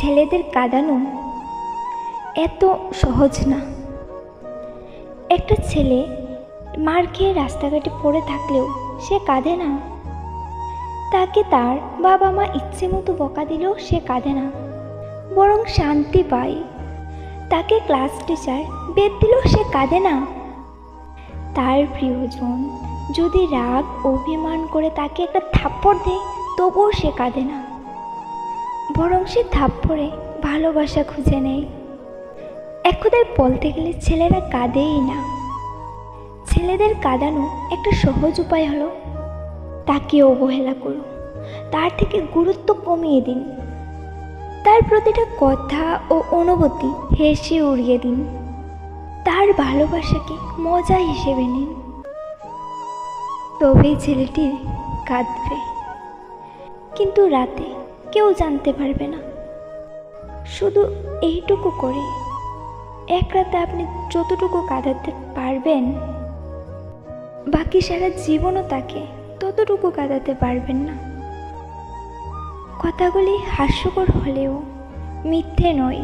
ছেলেদের কাঁদানো এত সহজ না। একটা ছেলে মার খেয়ে রাস্তাঘাটে পড়ে থাকলেও সে কাঁদে না। তাকে তার বাবা মা ইচ্ছে মতো বকা দিলেও সে কাঁদে না। বরং শান্তি পায়। তাকে ক্লাস টিচার বেদ দিলেও সে কাঁদে না। তার প্রিয়জন যদি রাগ, অভিমান করে তাকে একটা থাপ্পড় দেয়, তবুও সে কাঁদে না। বরং সে থাপ্পড়ে ভালোবাসা খুঁজে নেয়। এক বলতে গেলে ছেলেরা কাঁদেই না। ছেলেদের কাঁদানো একটা সহজ উপায় হলো তাকে অবহেলা করুন তার থেকে গুরুত্ব কমিয়ে দিন। তার প্রতিটা কথা ও অনুভূতি হেসে উড়িয়ে দিন। তার ভালোবাসাকে মজা হিসেবে নিন। তবেই ছেলেটি কাঁদবে। কিন্তু রাতে কেউ জানতে পারবে না। শুধু এইটুকু করে। এক রাতে আপনি যতটুকু কাঁদাতে পারবেন, বাকি সারা জীবনও তাকে ততটুকু কাঁদাতে পারবেন না। কথাগুলি হাস্যকর হলেও মিথ্যে নয়।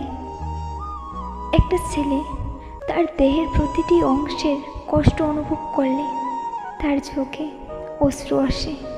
একটা ছেলে তার দেহের প্রতিটি অংশের কষ্ট অনুভব করলে তার চোখে অশ্রু আসে।